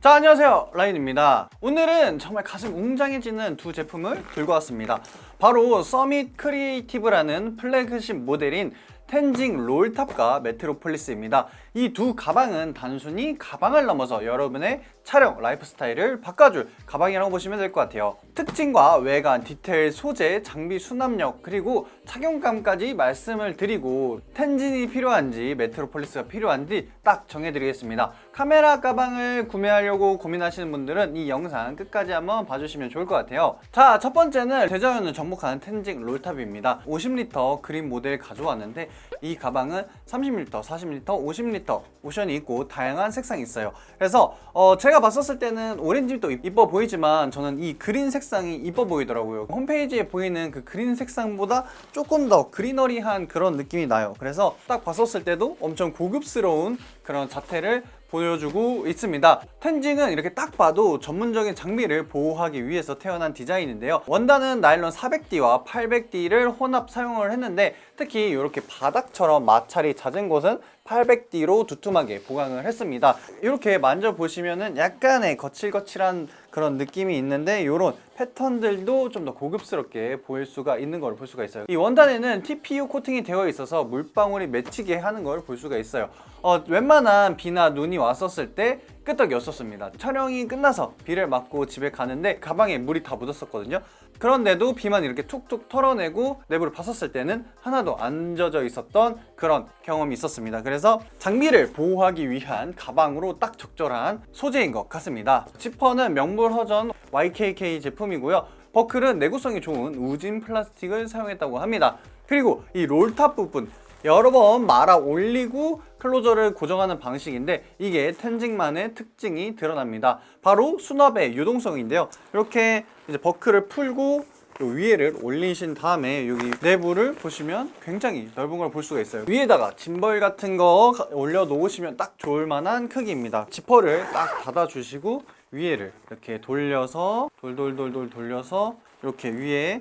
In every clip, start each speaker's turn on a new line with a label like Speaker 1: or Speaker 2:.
Speaker 1: 자 안녕하세요. 라인입니다. 오늘은 정말 가슴 웅장해지는 두 제품을 들고 왔습니다. 바로 서밋 크리에이티브라는 플래그십 모델인 텐징 롤탑과 메트로폴리스입니다 이 두 가방은 단순히 가방을 넘어서 여러분의 촬영 라이프 스타일을 바꿔줄 가방이라고 보시면 될 것 같아요. 특징과 외관, 디테일, 소재, 장비 수납력 그리고 착용감까지 말씀을 드리고 텐진이 필요한지 메트로폴리스가 필요한지 딱 정해드리겠습니다. 카메라 가방을 구매하려고 고민하시는 분들은 이 영상 끝까지 한번 봐주시면 좋을 것 같아요. 자 첫 번째는 대자연을 정복하는 텐징 롤탑입니다. 50리터 그린 모델 가져왔는데 이 가방은 30리터, 40리터, 50리터 옵션이 있고 다양한 색상이 있어요 그래서 어, 제가 봤었을 때는 오렌지도 이뻐 보이지만 저는 이 그린 색상이 이뻐 보이더라고요 홈페이지에 보이는 그 그린 색상보다 조금 더 그리너리한 그런 느낌이 나요 그래서 딱 봤었을 때도 엄청 고급스러운 그런 자태를 보여주고 있습니다. 텐징은 이렇게 딱 봐도 전문적인 장비를 보호하기 위해서 태어난 디자인인데요. 원단은 나일론 400D와 800D를 혼합 사용을 했는데 특히 이렇게 바닥처럼 마찰이 잦은 곳은 800D로 두툼하게 보강을 했습니다. 이렇게 만져보시면은 약간의 거칠거칠한 그런 느낌이 있는데 이런 패턴들도 좀 더 고급스럽게 보일 수가 있는 걸 볼 수가 있어요. 이 원단에는 TPU 코팅이 되어 있어서 물방울이 맺히게 하는 걸 볼 수가 있어요. 어, 웬만한 비나 눈이 왔었을 때 끄떡이었었습니다. 촬영이 끝나서 비를 맞고 집에 가는데 가방에 물이 다 묻었었거든요. 그런데도 비만 이렇게 툭툭 털어내고 내부를 봤었을 때는 하나도 안 젖어 있었던 그런 경험이 있었습니다. 그래서 장비를 보호하기 위한 가방으로 딱 적절한 소재인 것 같습니다. 지퍼는 명불허전 YKK 제품이고요. 버클은 내구성이 좋은 우진 플라스틱을 사용했다고 합니다. 그리고 이 롤탑 부분 여러 번 말아 올리고 클로저를 고정하는 방식인데 이게 텐징만의 특징이 드러납니다. 바로 수납의 유동성인데요. 이렇게 이제 버클을 풀고 요 위에를 올리신 다음에 여기 내부를 보시면 굉장히 넓은 걸 볼 수가 있어요. 위에다가 짐벌 같은 거 올려 놓으시면 딱 좋을 만한 크기입니다. 지퍼를 딱 닫아 주시고 위에를 이렇게 돌려서 돌돌돌돌 돌려서 이렇게 위에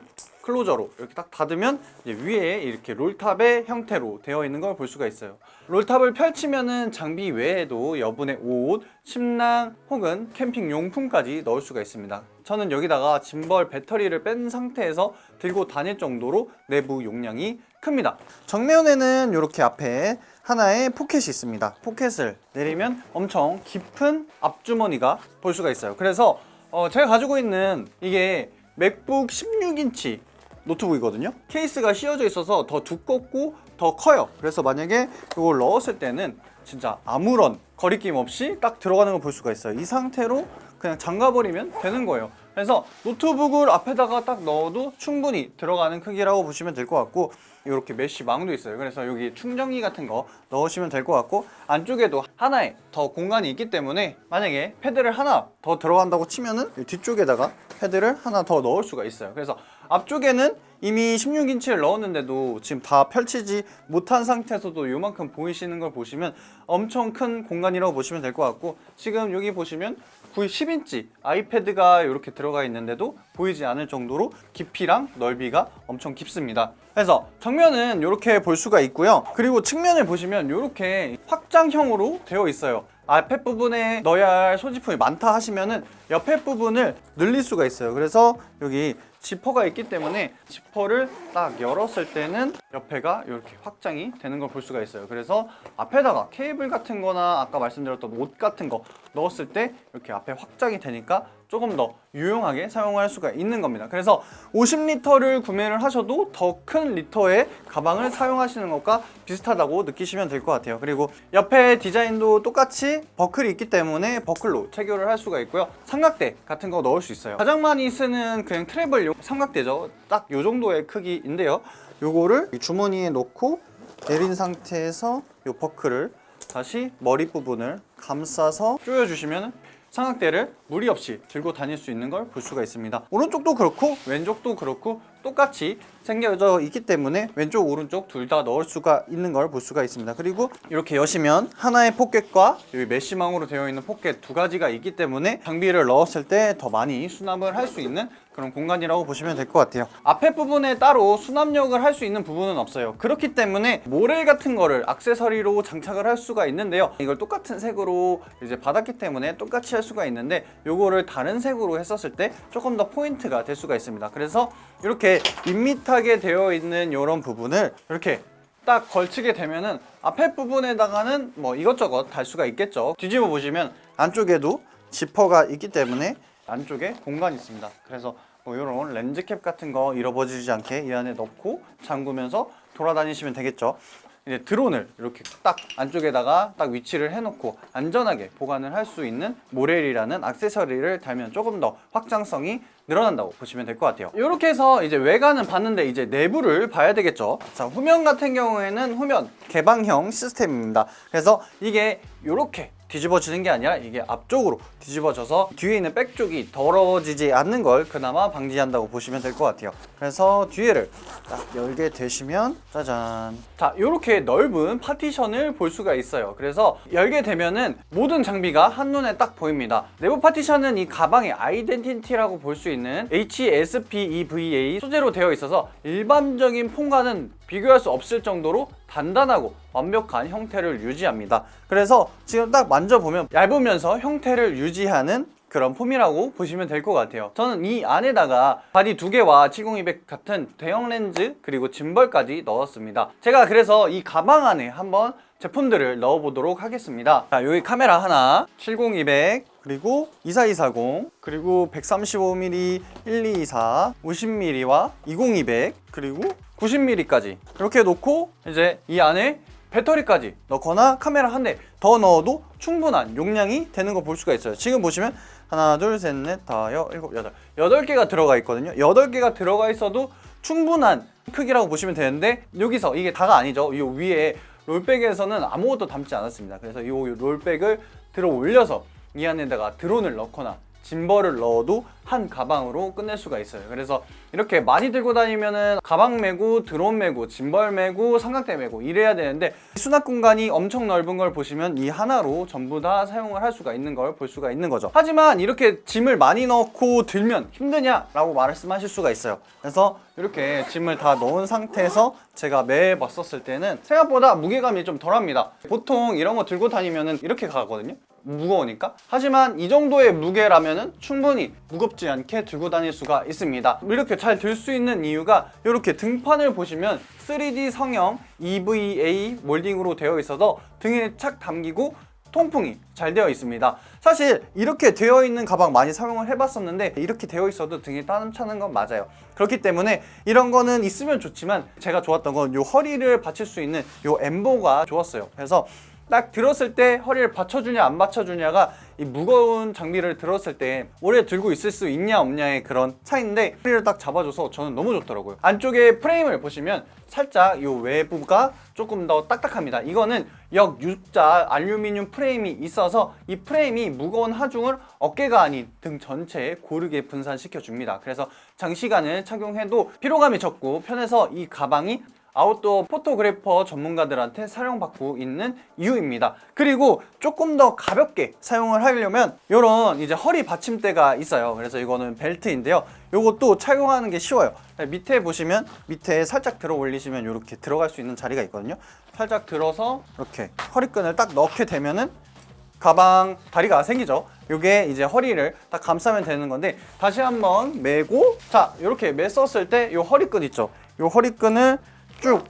Speaker 1: 클로저로 이렇게 딱 닫으면 위에 이렇게 롤탑의 형태로 되어 있는 걸 볼 수가 있어요. 롤탑을 펼치면은 장비 외에도 여분의 옷, 침낭 혹은 캠핑 용품까지 넣을 수가 있습니다. 저는 여기다가 짐벌 배터리를 뺀 상태에서 들고 다닐 정도로 내부 용량이 큽니다. 정면에는 이렇게 앞에 하나의 포켓이 있습니다. 포켓을 내리면 엄청 깊은 앞주머니가 볼 수가 있어요. 그래서 어, 제가 가지고 있는 이게 맥북 16인치 노트북이거든요. 케이스가 씌워져 있어서 더 두껍고 더 커요. 그래서 만약에 이걸 넣었을 때는 진짜 아무런 거리낌 없이 딱 들어가는 걸 볼 수가 있어요. 이 상태로 그냥 잠가버리면 되는 거예요. 그래서 노트북을 앞에다가 딱 넣어도 충분히 들어가는 크기라고 보시면 될 것 같고 이렇게 메쉬 망도 있어요. 그래서 여기 충전기 같은 거 넣으시면 될 것 같고 안쪽에도 하나의 더 공간이 있기 때문에 만약에 패드를 하나 더 들어간다고 치면은 이 뒤쪽에다가 패드를 하나 더 넣을 수가 있어요. 그래서 앞쪽에는 이미 16인치를 넣었는데도 지금 다 펼치지 못한 상태에서도 이만큼 보이시는 걸 보시면 엄청 큰 공간이라고 보시면 될 것 같고 지금 여기 보시면 거의 10인치 아이패드가 이렇게 들어가 있는데도 보이지 않을 정도로 깊이랑 넓이가 엄청 깊습니다. 그래서 정면은 이렇게 볼 수가 있고요. 그리고 측면을 보시면 이렇게 확장형으로 되어 있어요. 앞에 부분에 넣어야 할 소지품이 많다 하시면은 옆에 부분을 늘릴 수가 있어요. 그래서 여기 지퍼가 있기 때문에 지퍼를 딱 열었을 때는 옆에가 이렇게 확장이 되는 걸 볼 수가 있어요. 그래서 앞에다가 케이블 같은 거나 아까 말씀드렸던 옷 같은 거 넣었을 때 이렇게 앞에 확장이 되니까 조금 더 유용하게 사용할 수가 있는 겁니다. 그래서 50리터를 구매를 하셔도 더 큰 리터의 가방을 사용하시는 것과 비슷하다고 느끼시면 될 것 같아요. 그리고 옆에 디자인도 똑같이 버클이 있기 때문에 버클로 체결을 할 수가 있고요. 삼각대 같은 거 넣을 수 있어요. 가장 많이 쓰는 그냥 트래블용 삼각대죠. 딱 이 정도의 크기인데요. 요거를 이 주머니에 넣고 내린 상태에서 요 버클을 다시 머리 부분을 감싸서 조여주시면 삼각대를 무리 없이 들고 다닐 수 있는 걸 볼 수가 있습니다. 오른쪽도 그렇고 왼쪽도 그렇고 똑같이 생겨져 있기 때문에 왼쪽 오른쪽 둘 다 넣을 수가 있는 걸 볼 수가 있습니다. 그리고 이렇게 여시면 하나의 포켓과 여기 메쉬망으로 되어 있는 포켓 두 가지가 있기 때문에 장비를 넣었을 때 더 많이 수납을 할 수 있는 그런 공간이라고 보시면 될 것 같아요. 앞에 부분에 따로 수납력을 할 수 있는 부분은 없어요. 그렇기 때문에 모렐 같은 거를 액세서리로 장착을 할 수가 있는데요. 이걸 똑같은 색으로 이제 받았기 때문에 똑같이 할 수가 있는데 요거를 다른 색으로 했었을 때 조금 더 포인트가 될 수가 있습니다. 그래서 이렇게 밋밋하게 되어 있는 이런 부분을 이렇게 딱 걸치게 되면은 앞에 부분에다가는 뭐 이것저것 달 수가 있겠죠. 뒤집어 보시면 안쪽에도 지퍼가 있기 때문에 안쪽에 공간이 있습니다. 그래서 뭐 이런 렌즈캡 같은 거 잃어버리지 않게 이 안에 넣고 잠그면서 돌아다니시면 되겠죠. 이제 드론을 이렇게 딱 안쪽에다가 딱 위치를 해놓고 안전하게 보관을 할 수 있는 모렐이라는 액세서리를 달면 조금 더 확장성이 늘어난다고 보시면 될 것 같아요. 이렇게 해서 이제 외관은 봤는데 이제 내부를 봐야 되겠죠. 자, 후면 같은 경우에는 후면 개방형 시스템입니다. 그래서 이게 이렇게 뒤집어지는 게 아니라 이게 앞쪽으로 뒤집어져서 뒤에 있는 백 쪽이 더러워지지 않는 걸 그나마 방지한다고 보시면 될 것 같아요. 그래서 뒤에를 딱 열게 되시면 짜잔. 자, 이렇게 넓은 파티션을 볼 수가 있어요. 그래서 열게 되면은 모든 장비가 한눈에 딱 보입니다. 내부 파티션은 이 가방의 아이덴티티라고 볼 수 있는 HSP-EVA 소재로 되어 있어서 일반적인 폰과는 비교할 수 없을 정도로 단단하고 완벽한 형태를 유지합니다. 그래서 지금 딱 만져보면 얇으면서 형태를 유지하는 그런 폼이라고 보시면 될 것 같아요. 저는 이 안에다가 바디 두 개와 70200 같은 대형 렌즈 그리고 짐벌까지 넣었습니다. 제가 그래서 이 가방 안에 한번 제품들을 넣어보도록 하겠습니다. 자, 여기 카메라 하나, 70200 그리고 24240 그리고 135mm 1224 50mm와 20200 그리고 90mm까지 이렇게 놓고 이제 이 안에 배터리까지 넣거나 카메라 한 대 더 넣어도 충분한 용량이 되는 거 볼 수가 있어요. 지금 보시면 하나, 둘, 셋, 넷, 다, 여, 일곱, 여덟. 여덟 개가 들어가 있거든요. 여덟 개가 들어가 있어도 충분한 크기라고 보시면 되는데 여기서 이게 다가 아니죠. 이 위에 롤백에서는 아무것도 담지 않았습니다. 그래서 이 롤백을 들어 올려서 이 안에다가 드론을 넣거나 짐벌을 넣어도 한 가방으로 끝낼 수가 있어요. 그래서 이렇게 많이 들고 다니면은 가방 메고 드론 메고 짐벌 메고 삼각대 메고 이래야 되는데 수납 공간이 엄청 넓은 걸 보시면 이 하나로 전부 다 사용을 할 수가 있는 걸 볼 수가 있는 거죠. 하지만 이렇게 짐을 많이 넣고 들면 힘드냐라고 말씀하실 수가 있어요. 그래서 이렇게 짐을 다 넣은 상태에서 제가 매봤었을 때는 생각보다 무게감이 좀 덜합니다. 보통 이런 거 들고 다니면은 이렇게 가거든요. 무거우니까 하지만 이 정도의 무게라면은 충분히 무겁지 않게 들고 다닐 수가 있습니다 이렇게 잘 들 수 있는 이유가 이렇게 등판을 보시면 3D 성형 EVA 몰딩으로 되어 있어서 등에 착 담기고 통풍이 잘 되어 있습니다. 사실 이렇게 되어 있는 가방 많이 사용을 해봤었는데 이렇게 되어 있어도 등에 땀 차는 건 맞아요. 그렇기 때문에 이런 거는 있으면 좋지만 제가 좋았던 건 이 허리를 받칠 수 있는 이 엠보가 좋았어요. 그래서 딱 들었을 때 허리를 받쳐주냐 안 받쳐주냐가 이 무거운 장비를 들었을 때 오래 들고 있을 수 있냐 없냐의 그런 차이인데 허리를 딱 잡아줘서 저는 너무 좋더라고요. 안쪽에 프레임을 보시면 살짝 이 외부가 조금 더 딱딱합니다. 이거는 역유자 알루미늄 프레임이 있어서 이 프레임이 무거운 하중을 어깨가 아닌 등 전체에 고르게 분산시켜 줍니다. 그래서 장시간을 착용해도 피로감이 적고 편해서 이 가방이 아웃도어 포토그래퍼 전문가들한테 사용받고 있는 이유입니다. 그리고 조금 더 가볍게 사용을 하려면 이런 이제 허리 받침대가 있어요. 그래서 이거는 벨트인데요. 이것도 착용하는 게 쉬워요. 밑에 보시면 밑에 살짝 들어 올리시면 이렇게 들어갈 수 있는 자리가 있거든요. 살짝 들어서 이렇게 허리끈을 딱 넣게 되면은 가방 다리가 생기죠. 이게 이제 허리를 딱 감싸면 되는 건데 다시 한번 매고 자 이렇게 맸었을 때 이 허리끈 있죠. 이 허리끈을 쭉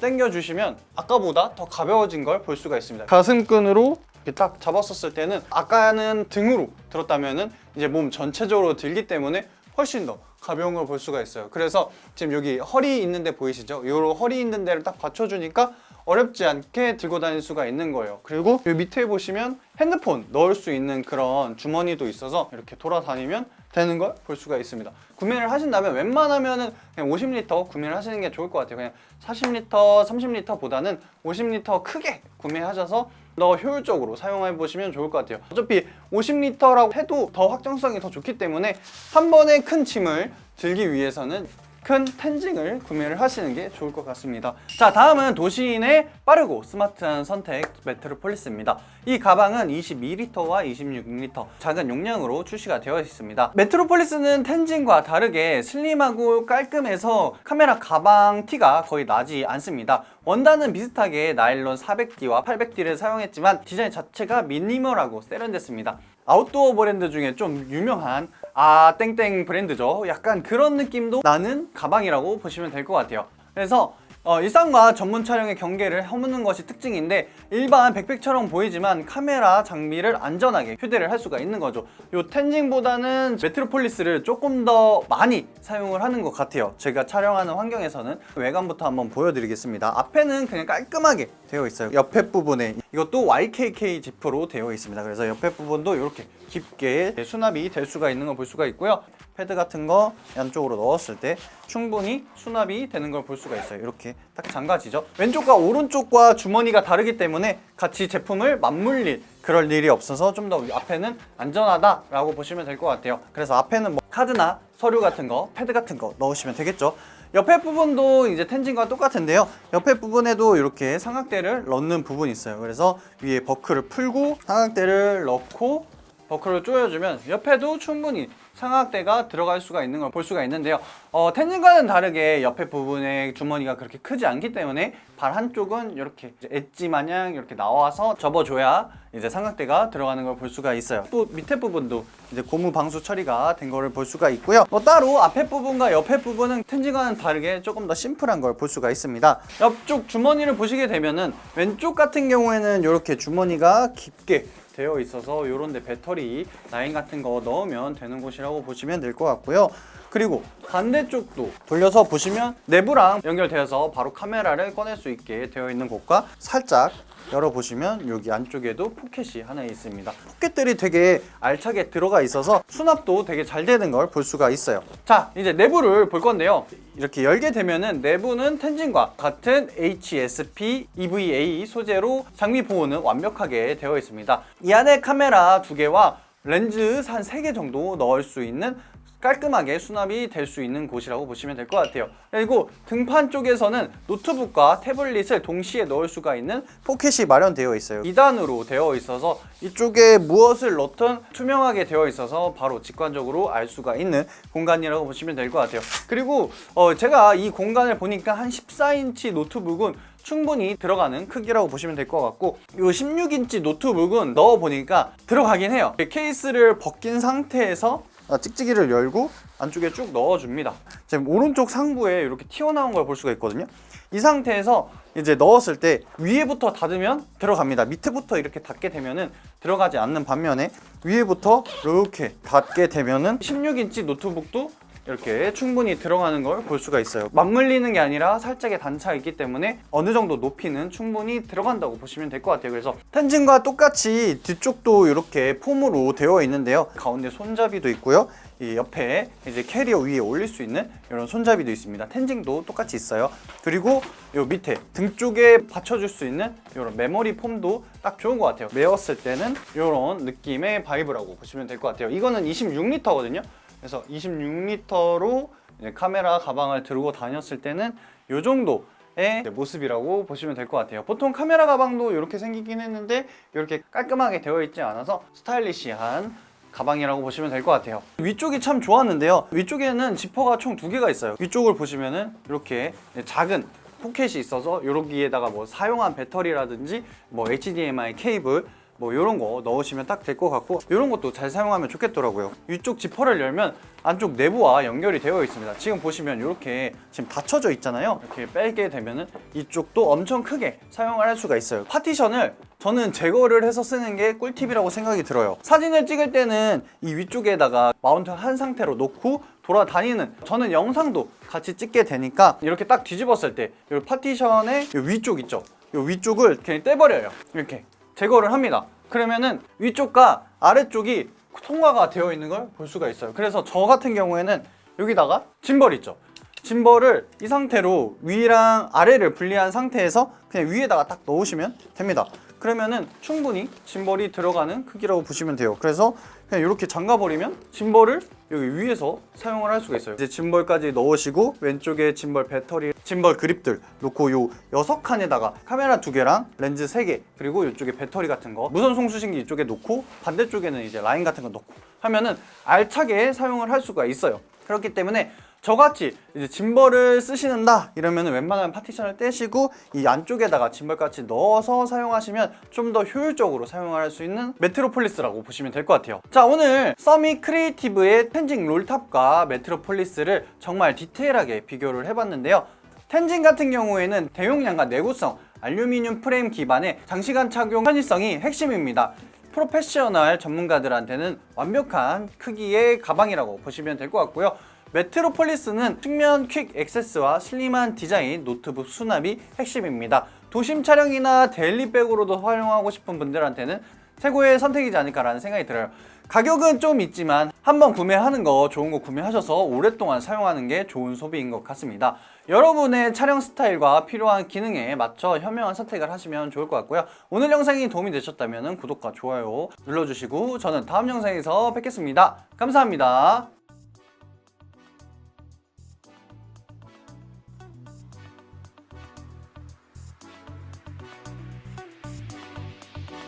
Speaker 1: 당겨 주시면 아까보다 더 가벼워진 걸 볼 수가 있습니다. 가슴끈으로 이렇게 딱 잡았었을 때는 아까는 등으로 들었다면은 이제 몸 전체적으로 들기 때문에 훨씬 더 가벼운 걸 볼 수가 있어요. 그래서 지금 여기 허리 있는데 보이시죠? 요 허리 있는 데를 딱 받쳐주니까 어렵지 않게 들고 다닐 수가 있는 거예요. 그리고 이 밑에 보시면 핸드폰 넣을 수 있는 그런 주머니도 있어서 이렇게 돌아다니면 되는 걸 볼 수가 있습니다. 구매를 하신다면 웬만하면은 그냥 50리터 구매를 하시는 게 좋을 것 같아요. 그냥 40리터, 30리터 보다는 50리터 크게 구매하셔서 더 효율적으로 사용해 보시면 좋을 것 같아요. 어차피 50리터라고 해도 더 확장성이 더 좋기 때문에 한 번에 큰 짐을 들기 위해서는 큰 텐징을 구매를 하시는 게 좋을 것 같습니다. 자, 다음은 도시인의 빠르고 스마트한 선택 메트로폴리스입니다. 이 가방은 22리터와 26리터 작은 용량으로 출시가 되어 있습니다. 메트로폴리스는 텐징과 다르게 슬림하고 깔끔해서 카메라 가방 티가 거의 나지 않습니다. 원단은 비슷하게 나일론 400D와 800D를 사용했지만 디자인 자체가 미니멀하고 세련됐습니다. 아웃도어 브랜드 중에 좀 유명한 아 땡땡 브랜드죠. 약간 그런 느낌도 나는 가방이라고 보시면 될 것 같아요. 그래서 어, 일상과 전문 촬영의 경계를 허무는 것이 특징인데 일반 백팩처럼 보이지만 카메라 장비를 안전하게 휴대를 할 수가 있는 거죠. 요 텐징보다는 메트로폴리스를 조금 더 많이 사용을 하는 것 같아요. 제가 촬영하는 환경에서는 외관부터 한번 보여드리겠습니다. 앞에는 그냥 깔끔하게 되어 있어요. 옆에 부분에 이것도 YKK 지프로 되어 있습니다. 그래서 옆에 부분도 이렇게 깊게 수납이 될 수가 있는 걸 볼 수가 있고요. 패드 같은 거 안쪽으로 넣었을 때 충분히 수납이 되는 걸 볼 수가 있어요. 이렇게 딱 잠가지죠. 왼쪽과 오른쪽과 주머니가 다르기 때문에 같이 제품을 맞물릴 그럴 일이 없어서 좀 더 앞에는 안전하다라고 보시면 될 것 같아요. 그래서 앞에는 뭐 카드나 서류 같은 거, 패드 같은 거 넣으시면 되겠죠. 옆에 부분도 이제 텐진과 똑같은데요. 옆에 부분에도 이렇게 삼각대를 넣는 부분이 있어요. 그래서 위에 버클을 풀고 삼각대를 넣고 버클을 조여주면 옆에도 충분히 삼각대가 들어갈 수가 있는 걸 볼 수가 있는데요. 어, 텐진과는 다르게 옆에 부분에 주머니가 그렇게 크지 않기 때문에 발 한쪽은 이렇게 엣지 마냥 이렇게 나와서 접어줘야 이제 삼각대가 들어가는 걸 볼 수가 있어요. 또 밑에 부분도 이제 고무 방수 처리가 된 거를 볼 수가 있고요. 뭐 따로 앞에 부분과 옆에 부분은 텐진과는 다르게 조금 더 심플한 걸 볼 수가 있습니다. 옆쪽 주머니를 보시게 되면은 왼쪽 같은 경우에는 이렇게 주머니가 깊게 되어 있어서 이런 데 배터리 라인 같은 거 넣으면 되는 곳이라고 보시면 될 것 같고요. 그리고 반대쪽도 돌려서 보시면 내부랑 연결되어서 바로 카메라를 꺼낼 수 있게 되어 있는 곳과 살짝 열어보시면 여기 안쪽에도 포켓이 하나 있습니다. 포켓들이 되게 알차게 들어가 있어서 수납도 되게 잘 되는 걸 볼 수가 있어요. 자, 이제 내부를 볼 건데요. 이렇게 열게 되면은 내부는 텐진과 같은 HSP EVA 소재로 장비 보호는 완벽하게 되어 있습니다. 이 안에 카메라 두 개와 렌즈 한 세 개 정도 넣을 수 있는 깔끔하게 수납이 될 수 있는 곳이라고 보시면 될 것 같아요. 그리고 등판 쪽에서는 노트북과 태블릿을 동시에 넣을 수가 있는 포켓이 마련되어 있어요. 2단으로 되어 있어서 이쪽에 무엇을 넣든 투명하게 되어 있어서 바로 직관적으로 알 수가 있는 공간이라고 보시면 될 것 같아요. 그리고 어, 제가 이 공간을 보니까 한 14인치 노트북은 충분히 들어가는 크기라고 보시면 될 것 같고 이 16인치 노트북은 넣어 보니까 들어가긴 해요. 케이스를 벗긴 상태에서 아, 찍찍이를 열고 안쪽에 쭉 넣어줍니다. 지금 오른쪽 상부에 이렇게 튀어나온 걸 볼 수가 있거든요. 이 상태에서 이제 넣었을 때 위에부터 닫으면 들어갑니다. 밑에부터 이렇게 닫게 되면은 들어가지 않는 반면에 위에부터 이렇게 닫게 되면은 16인치 노트북도 이렇게 충분히 들어가는 걸 볼 수가 있어요. 맞물리는 게 아니라 살짝의 단차가 있기 때문에 어느 정도 높이는 충분히 들어간다고 보시면 될 것 같아요. 그래서 텐진과 똑같이 뒤쪽도 이렇게 폼으로 되어 있는데요. 가운데 손잡이도 있고요. 이 옆에 이제 캐리어 위에 올릴 수 있는 이런 손잡이도 있습니다. 텐징도 똑같이 있어요. 그리고 요 밑에 등 쪽에 받쳐줄 수 있는 이런 메모리 폼도 딱 좋은 것 같아요. 메었을 때는 이런 느낌의 바이브라고 보시면 될 것 같아요. 이거는 26리터거든요. 그래서 26리터로 카메라 가방을 들고 다녔을 때는 이 정도의 모습이라고 보시면 될 것 같아요. 보통 카메라 가방도 이렇게 생기긴 했는데 이렇게 깔끔하게 되어 있지 않아서 스타일리시한 가방이라고 보시면 될 것 같아요. 위쪽이 참 좋았는데요. 위쪽에는 지퍼가 총 두 개가 있어요. 위쪽을 보시면은 이렇게 작은 포켓이 있어서 여기에다가 뭐 사용한 배터리라든지 뭐 HDMI 케이블 뭐 이런 거 넣으시면 딱 될 것 같고 이런 것도 잘 사용하면 좋겠더라고요. 위쪽 지퍼를 열면 안쪽 내부와 연결이 되어 있습니다. 지금 보시면 이렇게 지금 닫혀져 있잖아요. 이렇게 빼게 되면은 이쪽도 엄청 크게 사용을 할 수가 있어요. 파티션을 저는 제거를 해서 쓰는 게 꿀팁이라고 생각이 들어요. 사진을 찍을 때는 이 위쪽에다가 마운트 한 상태로 놓고 돌아다니는 저는 영상도 같이 찍게 되니까 이렇게 딱 뒤집었을 때 이 파티션의 이 위쪽 있죠? 이 위쪽을 그냥 떼버려요. 이렇게 제거를 합니다. 그러면은 위쪽과 아래쪽이 통과가 되어 있는 걸 볼 수가 있어요. 그래서 저 같은 경우에는 여기다가 짐벌 있죠. 짐벌을 이 상태로 위랑 아래를 분리한 상태에서 그냥 위에다가 딱 넣으시면 됩니다. 그러면은 충분히 짐벌이 들어가는 크기라고 보시면 돼요. 그래서 그냥 이렇게 잠가버리면 짐벌을 여기 위에서 사용을 할 수가 있어요. 이제 짐벌까지 넣으시고 왼쪽에 짐벌 배터리, 짐벌 그립들 놓고 요 여섯 칸에다가 카메라 두 개랑 렌즈 세 개, 그리고 이쪽에 배터리 같은 거 무선 송수신기 이쪽에 놓고 반대쪽에는 이제 라인 같은 거 넣고 하면은 알차게 사용을 할 수가 있어요. 그렇기 때문에 저같이 이제 짐벌을 쓰시는다 이러면 웬만하면 파티션을 떼시고 이 안쪽에다가 짐벌같이 넣어서 사용하시면 좀 더 효율적으로 사용을 할수 있는 메트로폴리스라고 보시면 될 것 같아요. 자 오늘 서밋 크리에이티브의 텐징 롤탑과 메트로폴리스를 정말 디테일하게 비교를 해봤는데요. 텐징 같은 경우에는 대용량과 내구성, 알루미늄 프레임 기반의 장시간 착용 편의성이 핵심입니다. 프로페셔널 전문가들한테는 완벽한 크기의 가방이라고 보시면 될 것 같고요. 메트로폴리스는 측면 퀵 액세스와 슬림한 디자인, 노트북 수납이 핵심입니다. 도심 촬영이나 데일리백으로도 활용하고 싶은 분들한테는 최고의 선택이지 않을까라는 생각이 들어요. 가격은 좀 있지만 한번 구매하는 거 좋은 거 구매하셔서 오랫동안 사용하는 게 좋은 소비인 것 같습니다. 여러분의 촬영 스타일과 필요한 기능에 맞춰 현명한 선택을 하시면 좋을 것 같고요. 오늘 영상이 도움이 되셨다면 구독과 좋아요 눌러주시고 저는 다음 영상에서 뵙겠습니다. 감사합니다.